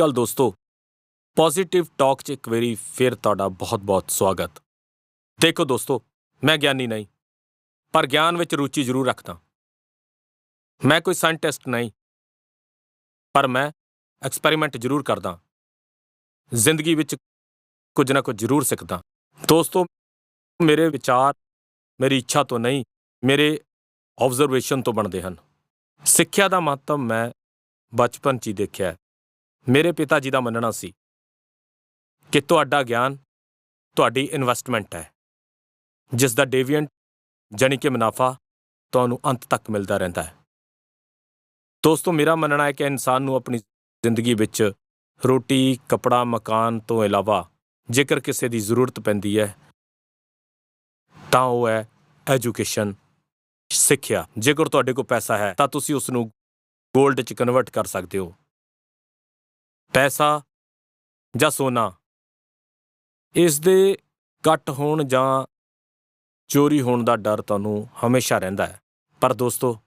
ਅਕਾਲ ਦੋਸਤੋ। Positive talk 'ਚ ਇੱਕ ਵਾਰੀ ਫਿਰ ਤੁਹਾਡਾ ਬਹੁਤ-ਬਹੁਤ ਸਵਾਗਤ। ਦੇਖੋ ਦੋਸਤੋ, ਮੈਂ ਗਿਆਨੀ ਨਹੀਂ, ਪਰ ਗਿਆਨ ਵਿੱਚ ਰੁਚੀ ਜ਼ਰੂਰ ਰੱਖਦਾ। ਮੈਂ ਕੋਈ ਸਾਇੰਟਿਸਟ ਨਹੀਂ, ਪਰ ਮੈਂ ਐਕਸਪੈਰੀਮੈਂਟ ਜ਼ਰੂਰ ਕਰਦਾ। ਜ਼ਿੰਦਗੀ ਵਿੱਚ ਕੁਝ ਨਾ ਕੁਝ ਜ਼ਰੂਰ ਸਿੱਖਦਾ। ਦੋਸਤੋ, ਮੇਰੇ ਵਿਚਾਰ, ਮੇਰੀ ਇੱਛਾ ਤੋਂ ਨਹੀਂ, ਮੇਰੇ ਆਬਜ਼ਰਵੇਸ਼ਨ ਤੋਂ ਬਣਦੇ ਹਨ। ਸਿੱਖਿਆ ਦਾ ਮਹੱਤਵ ਮੈਂ ਬਚਪਨ 'ਚ ਹੀ ਦੇਖਿਆ ਮੇਰੇ ਪਿਤਾ ਜੀ ਦਾ ਮੰਨਣਾ ਸੀ ਕਿ ਤੁਹਾਡਾ ਗਿਆਨ ਤੁਹਾਡੀ ਇਨਵੈਸਟਮੈਂਟ ਹੈ, ਜਿਸ ਦਾ ਡੇਵੀਐਂਟ ਜਾਣੀ ਕਿ ਮੁਨਾਫਾ ਤੁਹਾਨੂੰ ਅੰਤ ਤੱਕ ਮਿਲਦਾ ਰਹਿੰਦਾ ਹੈ। ਦੋਸਤੋ, ਮੇਰਾ ਮੰਨਣਾ ਹੈ ਕਿ ਇਨਸਾਨ ਨੂੰ ਆਪਣੀ ਜ਼ਿੰਦਗੀ ਵਿੱਚ ਰੋਟੀ, ਕਪੜਾ, ਮਕਾਨ ਤੋਂ ਇਲਾਵਾ ਜੇਕਰ ਕਿਸੇ ਦੀ ਜ਼ਰੂਰਤ ਪੈਂਦੀ ਹੈ, ਤਾਂ ਉਹ ਹੈ ਐਜੂਕੇਸ਼ਨ ਸਿੱਖਿਆ। ਜੇਕਰ ਤੁਹਾਡੇ ਕੋਲ ਪੈਸਾ ਹੈ, ਤਾਂ ਤੁਸੀਂ ਉਸ ਨੂੰ 골ਡ 'ਚ ਕਨਵਰਟ ਕਰ ਸਕਦੇ ਹੋ। ਪੈਸਾ ਜਾਂ ਸੋਨਾ। ਇਸ ਦੇ ਘੱਟ ਹੋਣ ਜਾਂ ਚੋਰੀ ਹੋਣ ਦਾ ਡਰ ਤੁਹਾਨੂੰ ਹਮੇਸ਼ਾ ਰਹਿੰਦਾ ਹੈ। ਪਰ ਦੋਸਤੋ,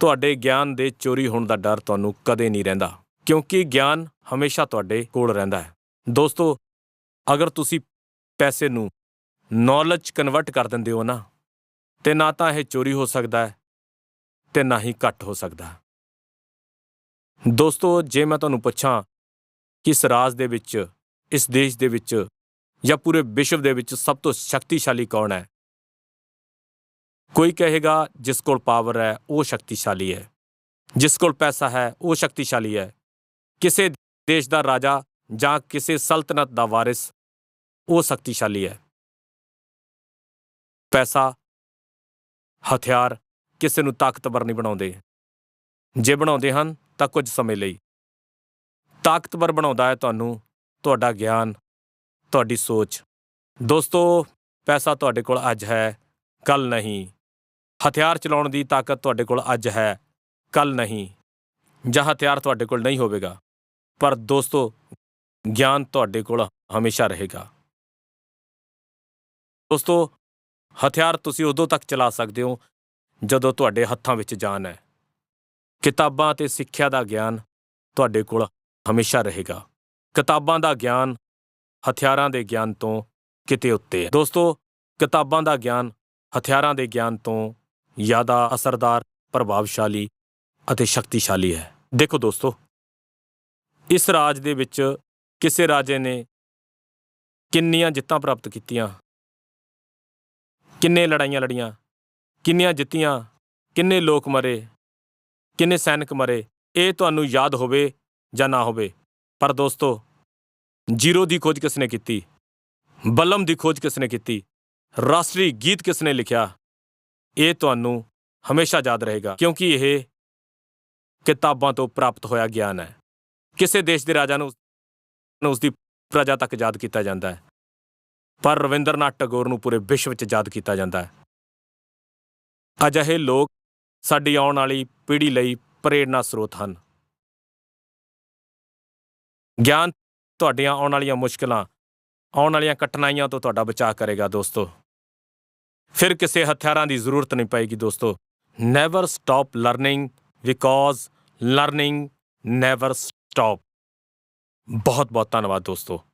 ਤੁਹਾਡੇ ਗਿਆਨ ਦੇ ਚੋਰੀ ਹੋਣ ਦਾ ਡਰ ਤੁਹਾਨੂੰ ਕਦੇ ਨਹੀਂ ਰਹਿੰਦਾ, ਕਿਉਂਕਿ ਗਿਆਨ ਹਮੇਸ਼ਾ ਤੁਹਾਡੇ ਕੋਲ ਰਹਿੰਦਾ ਹੈ। ਦੋਸਤੋ, ਅਗਰ ਤੁਸੀਂ ਪੈਸੇ ਨੂੰ ਨੌਲੇਜ 'ਚ ਕਨਵਰਟ ਕਰ ਦਿੰਦੇ ਹੋ ਨਾ, ਤੇ ਨਾ ਤਾਂ ਇਹ ਚੋਰੀ ਹੋ ਸਕਦਾ ਹੈ, ਤੇ ਨਾ ਹੀ ਘੱਟ ਹੋ ਸਕਦਾ। ਦੋਸਤੋ, ਜੇ ਮੈਂ ਤੁਹਾਨੂੰ ਪੁੱਛਾਂ ਕਿ ਇਸ ਰਾਜ ਦੇ ਵਿੱਚ, ਇਸ ਦੇਸ਼ ਦੇ ਵਿੱਚ ਜਾਂ ਪੂਰੇ ਵਿਸ਼ਵ ਦੇ ਵਿੱਚ ਸਭ ਤੋਂ ਸ਼ਕਤੀਸ਼ਾਲੀ ਕੌਣ ਹੈ? ਕੋਈ ਕਹੇਗਾ, ਜਿਸ ਕੋਲ ਪਾਵਰ ਹੈ, ਉਹ ਸ਼ਕਤੀਸ਼ਾਲੀ ਹੈ। ਜਿਸ ਕੋਲ ਪੈਸਾ ਹੈ, ਉਹ ਸ਼ਕਤੀਸ਼ਾਲੀ ਹੈ। ਕਿਸੇ ਦੇਸ਼ ਦਾ ਰਾਜਾ ਜਾਂ ਕਿਸੇ ਸਲਤਨਤ ਦਾ ਵਾਰਿਸ, ਉਹ ਸ਼ਕਤੀਸ਼ਾਲੀ ਹੈ। ਪੈਸਾ, ਹਥਿਆਰ ਕਿਸੇ ਨੂੰ ਤਾਕਤਵਰ ਨਹੀਂ ਬਣਾਉਂਦੇ। ਜੇ ਬਣਾਉਂਦੇ ਹਨ, ਤਾਂ ਕੁਝ ਸਮੇਂ ਲਈ। ਤਾਕਤਵਰ ਬਣਾਉਂਦਾ ਹੈ ਤੁਹਾਨੂੰ ਤੁਹਾਡਾ ਗਿਆਨ, ਤੁਹਾਡੀ ਸੋਚ। ਦੋਸਤੋ, ਪੈਸਾ ਤੁਹਾਡੇ ਕੋਲ ਅੱਜ ਹੈ ਕੱਲ ਨਹੀਂ। ਹਥਿਆਰ ਚਲਾਉਣ ਦੀ ਤਾਕਤ ਤੁਹਾਡੇ ਕੋਲ ਅੱਜ ਹੈ ਕੱਲ ਨਹੀਂ। ਜਾਂ ਹਥਿਆਰ ਤੁਹਾਡੇ ਕੋਲ ਨਹੀਂ ਹੋਵੇਗਾ, ਪਰ ਦੋਸਤੋ, ਗਿਆਨ ਤੁਹਾਡੇ ਕੋਲ ਹਮੇਸ਼ਾ ਰਹੇਗਾ। ਦੋਸਤੋ, ਹਥਿਆਰ ਤੁਸੀਂ ਉਦੋਂ ਤੱਕ ਚਲਾ ਸਕਦੇ ਹੋ ਜਦੋਂ ਤੁਹਾਡੇ ਹੱਥਾਂ ਵਿੱਚ ਜਾਨ ਹੈ। ਕਿਤਾਬਾਂ ਤੇ ਸਿੱਖਿਆ ਦਾ ਗਿਆਨ ਤੁਹਾਡੇ ਕੋਲ ਹਮੇਸ਼ਾ ਰਹੇਗਾ। ਕਿਤਾਬਾਂ ਦਾ ਗਿਆਨ ਹਥਿਆਰਾਂ ਦੇ ਗਿਆਨ ਤੋਂ ਕਿਤੇ ਉੱਤੇ ਹੈ। ਦੋਸਤੋ, ਕਿਤਾਬਾਂ ਦਾ ਗਿਆਨ ਹਥਿਆਰਾਂ ਦੇ ਗਿਆਨ ਤੋਂ ਜ਼ਿਆਦਾ ਅਸਰਦਾਰ, ਪ੍ਰਭਾਵਸ਼ਾਲੀ ਅਤੇ ਸ਼ਕਤੀਸ਼ਾਲੀ ਹੈ। ਦੇਖੋ ਦੋਸਤੋ, ਇਸ ਰਾਜ ਦੇ ਵਿੱਚ ਕਿਸੇ ਰਾਜੇ ਨੇ ਕਿੰਨੀਆਂ ਜਿੱਤਾਂ ਪ੍ਰਾਪਤ ਕੀਤੀਆਂ? ਕਿੰਨੇ ਲੜਾਈਆਂ ਲੜੀਆਂ? ਕਿੰਨੀਆਂ ਜਿੱਤੀਆਂ? ਕਿੰਨੇ ਲੋਕ ਮਰੇ? ਕਿੰਨੇ ਸੈਨਿਕ ਮਰੇ? ਇਹ ਤੁਹਾਨੂੰ ਯਾਦ ਹੋਵੇ ਜਾਂ ਨਾ ਹੋਵੇ। ਪਰ ਦੋਸਤੋ, ਜ਼ੀਰੋ ਦੀ ਖੋਜ ਕਿਸਨੇ ਕੀਤੀ? ਬਲਮ ਦੀ ਖੋਜ ਕਿਸਨੇ ਕੀਤੀ? ਰਾਸ਼ਟਰੀ ਗੀਤ ਕਿਸਨੇ ਲਿਖਿਆ? ਇਹ ਤੁਹਾਨੂੰ ਹਮੇਸ਼ਾ ਯਾਦ ਰਹੇਗਾ, ਕਿਉਂਕਿ ਇਹ ਕਿਤਾਬਾਂ ਤੋਂ ਪ੍ਰਾਪਤ ਹੋਇਆ ਗਿਆਨ ਹੈ। ਕਿਸੇ ਦੇਸ਼ ਦੇ ਰਾਜਾ ਨੂੰ ਨੂੰ ਉਸ ਦੀ ਪ੍ਰਜਾ ਤੱਕ ਯਾਦ ਕੀਤਾ ਜਾਂਦਾ ਹੈ। ਪਰ ਰਵਿੰਦਰਨਾਥ ਟੈਗੋਰ ਨੂੰ ਪੂਰੇ ਵਿਸ਼ਵ ਵਿੱਚ ਯਾਦ ਕੀਤਾ ਜਾਂਦਾ ਹੈ। ਅਜਿਹੇ ਲੋਕ ਸਾਡੀ ਆਉਣ ਵਾਲੀ ਪੀੜ੍ਹੀ ਲਈ ਪ੍ਰੇਰਨਾ ਸਰੋਤ ਹਨ। ਗਿਆਨ ਤੁਹਾਡੀਆਂ ਆਉਣ ਵਾਲੀਆਂ ਮੁਸ਼ਕਲਾਂ, ਆਉਣ ਵਾਲੀਆਂ ਕਠਿਨਾਈਆਂ ਤੋਂ ਤੁਹਾਡਾ ਬਚਾਅ ਕਰੇਗਾ ਦੋਸਤੋ। ਫਿਰ ਕਿਸੇ ਹਥਿਆਰਾਂ ਦੀ ਜ਼ਰੂਰਤ ਨਹੀਂ ਪਏਗੀ ਦੋਸਤੋ। Never stop learning because learning never stop ਬਹੁਤ ਬਹੁਤ ਧੰਨਵਾਦ ਦੋਸਤੋ।